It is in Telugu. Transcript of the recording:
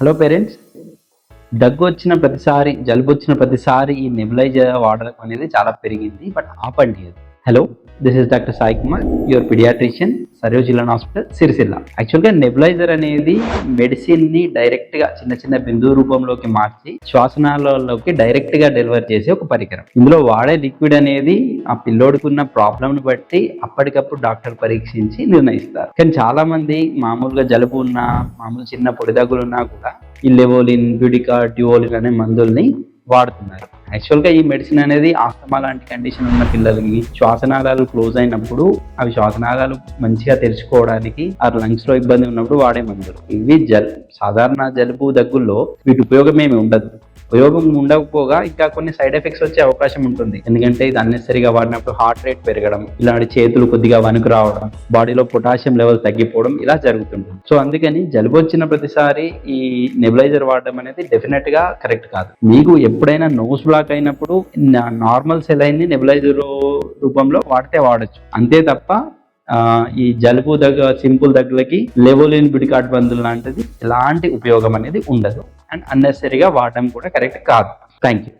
హలో పేరెంట్స్ దగ్గు వచ్చిన ప్రతిసారి జలుబు వచ్చిన ప్రతిసారి ఈ నెబులైజర్ వాడడం అనేది చాలా పెరిగింది బట్ ఆపండి hello this is doctor Sai Kumar your paediatrician Sarva children hospital Sircilla యాక్చువల్గా నెబులైజర్ అనేది మెడిసిన్ని డైరెక్ట్గా చిన్న చిన్న బిందువు రూపంలోకి మార్చి శ్వాసనాలలోకి డైరెక్ట్గా డెలివర్ చేసే ఒక పరికరం. ఇందులో వాడే లిక్విడ్ అనేది ఆ పిల్లోడికి ఉన్న ప్రాబ్లంని బట్టి అప్పటికప్పుడు డాక్టర్ పరీక్షించి నిర్ణయిస్తారు. కానీ చాలా మంది మామూలుగా జలుబు ఉన్నా మామూలు చిన్న పొడిదగ్గులు ఉన్నా కూడా ఈ లెవోలిన్ బ్యూడికా డ్యూవోలిన్ అనే మందుల్ని వాడుతున్నారు. యాక్చువల్గా ఈ మెడిసిన్ అనేది ఆస్తమా లాంటి కండిషన్ ఉన్న పిల్లలకి శ్వాసనాళాలు క్లోజ్ అయినప్పుడు అవి శ్వాసనాళాలు మంచిగా తెరుచుకోవడానికి ఆ లంగ్స్లో ఇబ్బంది ఉన్నప్పుడు వాడే మందులు. ఇవి జల్ సాధారణ జలుబు దగ్గుల్లో వీటి ఉపయోగం ఏమి ఉండదు. ఉపయోగం ఉండకపోగా ఇంకా కొన్ని సైడ్ ఎఫెక్ట్స్ వచ్చే అవకాశం ఉంటుంది. ఎందుకంటే ఇది అన్నెసరిగా వాడినప్పుడు హార్ట్ రేట్ పెరగడం ఇలాంటి చేతులు కొద్దిగా వణుకు రావడం బాడీలో పొటాషియం లెవెల్ తగ్గిపోవడం ఇలా జరుగుతుంటుంది. సో అందుకని జలుబు వచ్చిన ప్రతిసారి ఈ నెబులైజర్ వాడడం అనేది డెఫినెట్గా కరెక్ట్ కాదు. మీకు ఎప్పుడైనా నోస్ బ్లాక్ అయినప్పుడు నార్మల్ సెలైన్ని నెబులైజర్ రూపంలో వాడితే వాడచ్చు. అంతే తప్ప ఈ జలుబు దగ్గర సింపుల్ దగ్గరకి లెవోలిన్ బిడికాట్ బంధులు లాంటిది ఎలాంటి ఉపయోగం అనేది ఉండదు. అండ్ అన్నెసరీగా వాడడం కూడా కరెక్ట్ కాదు థ్యాంక్ యూ